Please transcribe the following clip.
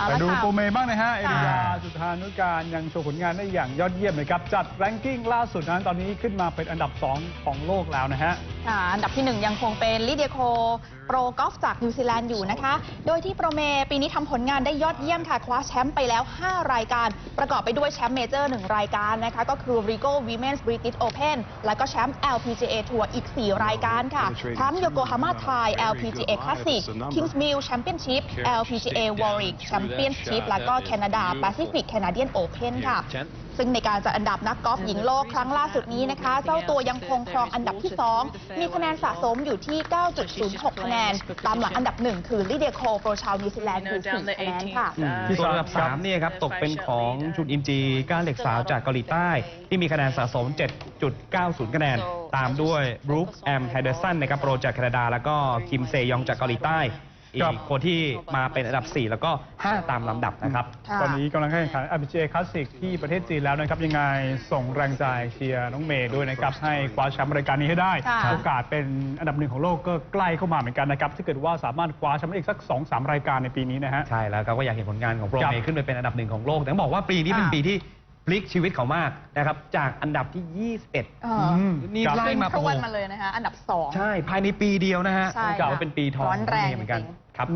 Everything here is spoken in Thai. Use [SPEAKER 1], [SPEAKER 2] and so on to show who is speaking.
[SPEAKER 1] เอา
[SPEAKER 2] ไป
[SPEAKER 1] ละ
[SPEAKER 2] ดู
[SPEAKER 1] ค่ะ
[SPEAKER 2] โปรเมบ้างนะฮะ เอริยา
[SPEAKER 1] ค่ะ
[SPEAKER 2] จุธานุการยังโชว์ผลงานได้อย่างยอดเยี่ยมนะครับ จัดแรงกิ้งล่าสุดนั้นตอนนี้ขึ้นมาเป็นอันดับ 2 ของโลกแล้วนะฮะ
[SPEAKER 1] ค่ะอันดับที่ 1 ยังคงเป็นลิเดียโค โปรกอล์ฟจากนิวซีแลนด์อยู่นะคะ โดยที่โปรเมปีนี้ทำผลงานได้ยอดเยี่ยมค่ะ คว้าแชมป์ไปแล้ว 5 รายการ ประกอบไปด้วยแชมป์เมเจอร์ 1 รายการนะคะ ก็คือ Rigo Women's British Open แล้วก็แชมป์ LPGA ทัวร์อีก 4 รายการค่ะ ทั้ง Yokohama Thai LPGA Classic Kings Mill Championship LPGA Warwick Championship แล้วก็ Canada Pacific Canadian Open ค่ะ ซึ่งในการจัดอันดับนักกอล์ฟหญิงโลกครั้งล่าสุดนี้นะคะ เจ้าตัวยังคงครองอันดับที่ 2 มีคะแนนสะสมอยู่ที่ 9.06 คะแนน ตามหลังอันดับ 1 คือลิเดียโคโปรชาวนิวซีแลนด์คือ4คะแนนค่ะ
[SPEAKER 2] ที่
[SPEAKER 3] ส่วน
[SPEAKER 2] สาม
[SPEAKER 3] อันดับ
[SPEAKER 2] ครับ
[SPEAKER 3] 3เนี่ยครับตกเป็นของชุนอิมจีก้านเหล็กสาวจากเกาหลีใต้ ที่มีคะแนนสะสม 7.90 คะแนน ตามด้วยบรูคแอมไฮเดอร์สันนะครับโปรจากแคนาดาแล้วก็คิมเซยองจากเกาหลีใต้ อี
[SPEAKER 2] ครับ
[SPEAKER 3] กคนที่มาเป็นอันดับ 4 แล้วก็ 5 ตามลำดับนะครับ
[SPEAKER 1] ค่ะ
[SPEAKER 2] ตอนนี้กำลังแข่งขัน LPGA Classic ที่ประเทศจีนแล้วนะครับ ยังไงส่งแรงใจเชียร์น้องเมย์ด้วยนะครับ ให้คว้าแชมป์รายการนี้ให้ได้
[SPEAKER 1] ค่ะ
[SPEAKER 2] โอกาสเป็นอันดับหนึ่งของโลกก็ใกล้เข้ามาเหมือนกันนะครับถ้าเกิดว่าสามารถคว้าแชมป์ได้อีกสัก 2-3 รายการในปีนี้นะฮะ
[SPEAKER 3] ใช่แล้วเขาก็อยากเห็นผลงานของโปร
[SPEAKER 2] ครับ
[SPEAKER 3] เมย์ขึ้นไปเป็นอันดับหนึ่งของโลก แต่ต้องบอกว่าปีนี้เป็น
[SPEAKER 1] ค่ะ
[SPEAKER 3] ปีที่ พลิกชีวิตเขามากนะครับ จากอันดับที่ 21
[SPEAKER 1] เออ
[SPEAKER 2] ม
[SPEAKER 3] นี่
[SPEAKER 2] ครับ
[SPEAKER 3] ไล่
[SPEAKER 1] ขึ้น
[SPEAKER 3] มา
[SPEAKER 1] พรวนมาเลยนะคะ อันดับ2
[SPEAKER 3] ใช่ ภายในปีเดียวนะฮะ
[SPEAKER 1] ใช่
[SPEAKER 3] กล่าว
[SPEAKER 1] ค่ะ
[SPEAKER 3] ว่าเป็นปีทอง
[SPEAKER 1] ร้อนแรง
[SPEAKER 3] ขโปเหมือนกัน
[SPEAKER 1] จริง
[SPEAKER 3] ครับ